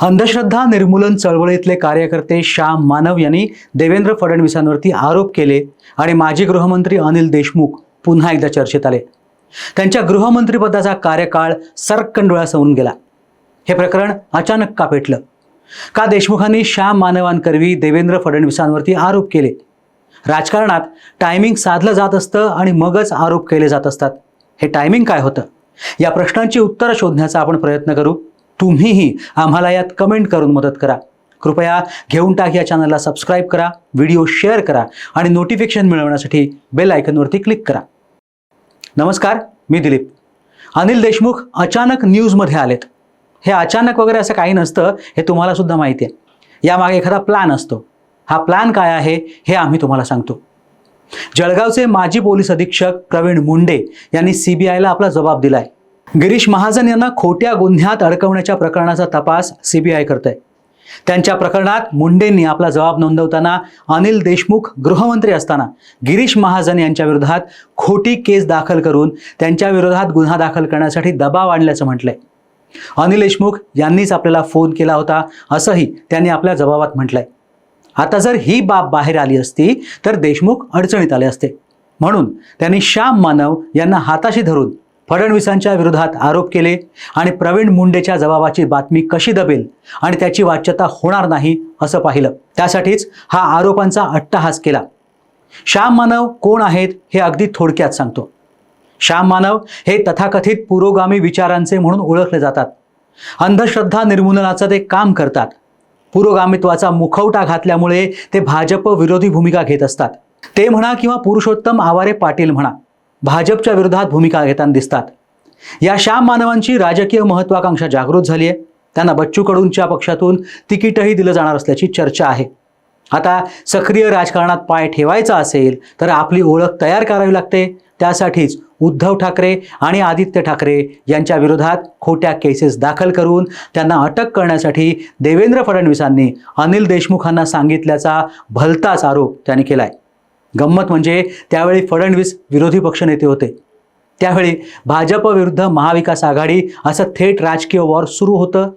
अंधश्रद्धा निर्मूलन चळवळीतले कार्यकर्ते श्याम मानव यांनी देवेंद्र फडणवीसांवरती आरोप केले आणि माजी गृहमंत्री अनिल देशमुख पुन्हा एकदा चर्चेत आले. त्यांच्या गृहमंत्रीपदाचा कार्यकाळ सरकन डोळ्यासमोरून गेला. हे प्रकरण अचानक का पेटलं? का देशमुखांनी श्याम मानवांकरवी देवेंद्र फडणवीसांवरती आरोप केले? राजकारणात टायमिंग साधलं जात असतं आणि मगच आरोप केले जात असतात. हे टायमिंग काय होतं? या प्रश्नांची उत्तरं शोधण्याचा आपण प्रयत्न करू. तुम्हीही आम्हाला यात कमेंट करून मदत करा. कृपया घेऊन टाक या चॅनलला सबस्क्राईब करा व्हिडिओ शेअर करा आणि नोटिफिकेशन मिळवण्यासाठी बेल आयकनवरती क्लिक करा. नमस्कार मी दिलीप. अनिल देशमुख अचानक न्यूजमध्ये आलेत. हे अचानक वगैरे असं काही नसतं हे तुम्हाला सुद्धा माहिती आहे. यामागे एखादा प्लॅन असतो. हा प्लॅन काय आहे हे आम्ही तुम्हाला सांगतो. जळगावचे माजी पोलीस अधीक्षक प्रवीण मुंडे यांनी सीबीआयला आपला जबाब दिलाय. गिरीश महाजन यांना खोट्या गुन्ह्यात अडकवण्याच्या प्रकरणाचा तपास सीबीआय करत आहे त्यांच्या प्रकरणात मुंडेंनी आपला जबाब नोंदवताना अनिल देशमुख गृहमंत्री असताना गिरीश महाजन यांच्या विरोधात खोटी केस दाखल करून त्यांच्या विरोधात गुन्हा दाखल करण्यासाठी दबाव आणल्याचं म्हटलंय. अनिल देशमुख यांनीच आपल्याला फोन केला होता असंही त्यांनी आपल्या जबाबात म्हटलंय. आता जर ही बाब बाहेर आली असती तर देशमुख अडचणीत आले असते. म्हणून त्यांनी श्याम मानव यांना हाताशी धरून फडणवीसांच्या विरोधात आरोप केले आणि प्रवीण मुंडेच्या जबाबाची बातमी कशी दबेल आणि त्याची वाच्यता होणार नाही असं पाहिलं. त्यासाठीच हा आरोपांचा अट्टहास केला. श्याम मानव कोण आहेत हे अगदी थोडक्यात सांगतो. श्याम मानव हे तथाकथित पुरोगामी विचारांचे म्हणून ओळखले जातात. अंधश्रद्धा निर्मूलनाचं ते काम करतात. पुरोगामित्वाचा मुखवटा घातल्यामुळे ते भाजप विरोधी भूमिका घेत असतात. ते म्हणा किंवा पुरुषोत्तम आवारे पाटील म्हणा भाजपच्या विरोधात भूमिका घेताना दिसतात. या श्याम मानवांची राजकीय महत्वाकांक्षा जागृत झाली आहे त्यांना बच्चू कडूंच्या पक्षातून तिकीटही दिलं जाणार असल्याची चर्चा आहे. आता सक्रिय राजकारणात पाय ठेवायचा असेल तर आपली ओळख तयार करावी लागते. त्यासाठीच उद्धव ठाकरे आणि आदित्य ठाकरे यांच्या विरोधात खोट्या केसेस दाखल करून त्यांना अटक करण्यासाठी देवेंद्र फडणवीसांनी अनिल देशमुखांना सांगितल्याचा भलताच आरोप त्यांनी आहे गंमत म्हणजे त्यावेळी फडणवीस विरोधी पक्षनेते होते. त्यावेळी भाजप विरुद्ध महाविकास आघाडी असं थेट राजकीय वॉर सुरू होतं.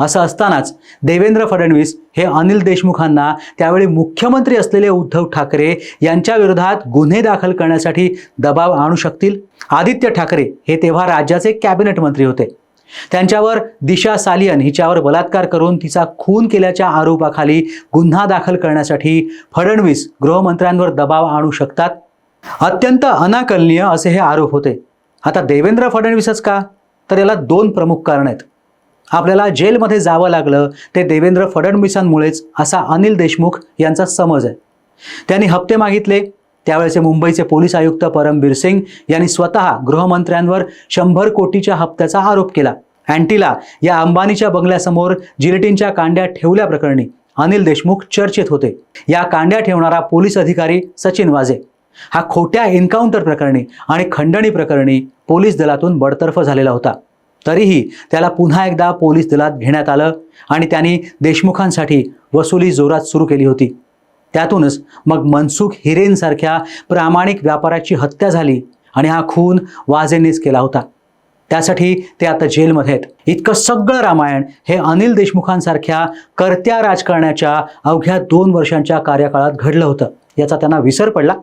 असं असतानाच देवेंद्र फडणवीस हे अनिल देशमुखांना त्यावेळी मुख्यमंत्री असलेले उद्धव ठाकरे यांच्या विरोधात गुन्हे दाखल करण्यासाठी दबाव आणू शकतील? आदित्य ठाकरे हे तेव्हा राज्याचे कॅबिनेट मंत्री होते. त्यांच्यावर दिशा सालियन हिच्यावर बलात्कार करून तिचा खून केल्याच्या आरोपाखाली गुन्हा दाखल करण्यासाठी फडणवीस गृहमंत्र्यांवर दबाव आणू शकतात? अत्यंत अनाकलनीय असे हे आरोप होते. आता देवेंद्र फडणवीसच का? तर याला दोन प्रमुख कारण आहेत. आपल्याला जेलमध्ये जावं लागलं ते देवेंद्र फडणवीसांमुळेच असा अनिल देशमुख यांचा समज आहे. त्यांनी हप्ते मागितले त्यावेळेचे मुंबईचे पोलीस आयुक्त परमबीर सिंग यांनी स्वतः गृहमंत्र्यांवर शंभर कोटीच्या हप्त्याचा आरोप केला. अँटीला या अंबानीच्या बंगल्यासमोर जिलेटिनच्या कांड्या ठेवल्याप्रकरणी अनिल देशमुख चर्चेत होते. या कांड्या ठेवणारा पोलीस अधिकारी सचिन वाजे हा खोट्या एन्काउंटर प्रकरणी आणि खंडणी प्रकरणी पोलीस दलातून बडतर्फ झालेला होता. तरीही त्याला पुन्हा एकदा पोलीस दलात घेण्यात आलं आणि त्यांनी देशमुखांसाठी वसुली जोरात सुरू केली होती. त्यातूनच मग मनसुख हिरेनसारख्या प्रामाणिक व्यापाऱ्याची हत्या झाली आणि हा खून वाजेनेच केला होता. त्यासाठी ते आता जेलमध्ये आहेत. इतकं सगळं रामायण हे अनिल देशमुखांसारख्या करत्या राजकारण्याच्या अवघ्या दोन वर्षांच्या कार्यकाळात घडलं होतं. याचा त्यांना विसर पडला.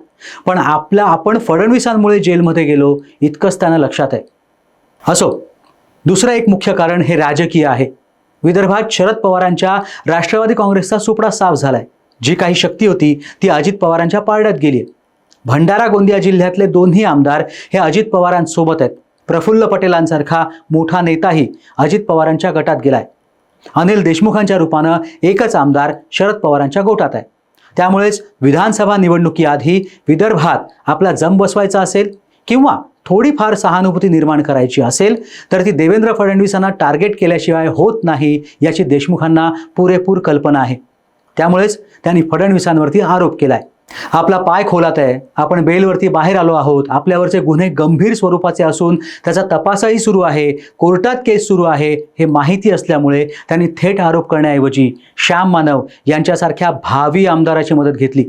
पण आपला आपण फडणवीसांमुळे जेलमध्ये गेलो इतकंच त्यांना लक्षात आहे. असो दुसरं एक मुख्य कारण हे राजकीय आहे. विदर्भात शरद पवारांच्या राष्ट्रवादी काँग्रेसचा सुपडा साफ झालाय. जी काही शक्ती होती ती अजित पवारांच्या पारड्यात गेली आहे. भंडारा गोंदिया जिल्ह्यातले दोन्ही आमदार हे अजित पवारांसोबत आहेत. प्रफुल्ल पटेलांसारखा मोठा नेताही अजित पवारांच्या गटात गेलाय. अनिल देशमुखांच्या रूपानं एकच आमदार शरद पवारांच्या गोटात आहे. त्यामुळेच विधानसभा निवडणुकीआधी विदर्भात आपला जम बसवायचा असेल किंवा थोडीफार सहानुभूती निर्माण करायची असेल तर ती देवेंद्र फडणवीसांना टार्गेट केल्याशिवाय होत नाही याची देशमुखांना पुरेपूर कल्पना आहे. त्यामुळेच त्यांनी फडणवीसांवरती आरोप केला आहे आपला पाय खोलात आहे. आपण बेलवरती बाहेर आलो आहोत. आपल्यावरचे गुन्हे गंभीर स्वरूपाचे असून त्याचा तपासही सुरू आहे. कोर्टात केस सुरू आहे हे माहिती असल्यामुळे त्यांनी थेट आरोप करण्याऐवजी श्याम मानव यांच्यासारख्या भावी आमदाराची मदत घेतली.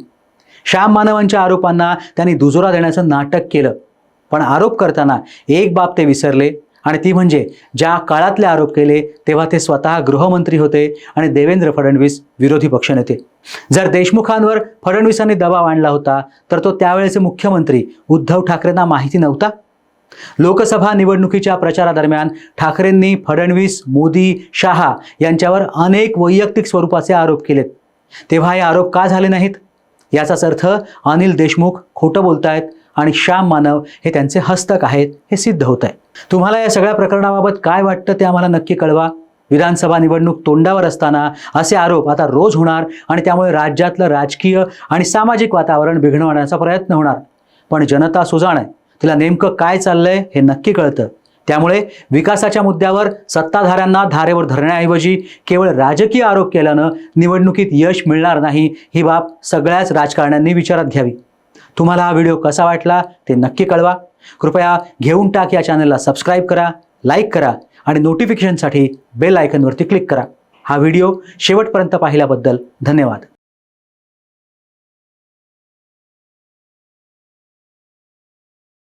श्याम मानवांच्या आरोपांना त्यांनी दुजोरा देण्याचं नाटक केलं. पण आरोप करताना एक बाब ते विसरले. आणि ती म्हणजे ज्या काळातले आरोप केले तेव्हा ते स्वतः गृहमंत्री होते आणि देवेंद्र फडणवीस विरोधी पक्षनेते जर देशमुखांवर फडणवीसांनी दबाव आणला होता तर तो त्यावेळेचे मुख्यमंत्री उद्धव ठाकरेंना माहिती नव्हता? लोकसभा निवडणुकीच्या प्रचारादरम्यान ठाकरेंनी फडणवीस मोदी शहा यांच्यावर अनेक वैयक्तिक स्वरूपाचे आरोप केलेत. तेव्हा हे आरोप का झाले नाहीत? याचाच अर्थ अनिल देशमुख खोटं बोलतायत आणि श्याम मानव हे त्यांचे हस्तक आहेत हे सिद्ध होत आहे तुम्हाला या सगळ्या प्रकरणाबाबत काय वाटतं ते आम्हाला नक्की कळवा. विधानसभा निवडणूक तोंडावर असताना असे आरोप आता रोज होणार आणि त्यामुळे राज्यातलं राजकीय आणि सामाजिक वातावरण बिघडवण्याचा प्रयत्न होणार. पण जनता सुजाण आहे. तिला नेमकं काय चाललंय हे नक्की कळतं. त्यामुळे विकासाच्या मुद्द्यावर सत्ताधाऱ्यांना धारेवर धरण्याऐवजी केवळ राजकीय आरोप केल्यानं निवडणुकीत यश मिळणार नाही ही बाब सगळ्याच राजकारण्यांनी विचारात घ्यावी. तुम्हाला हा व्हिडिओ कसा वाटला ते नक्की कळवा. कृपया घेऊन टाक या चॅनलला सबस्क्राईब करा लाईक करा आणि नोटिफिकेशनसाठी बेल आयकनवरती क्लिक करा. हा व्हिडिओ शेवटपर्यंत पाहिल्याबद्दल धन्यवाद.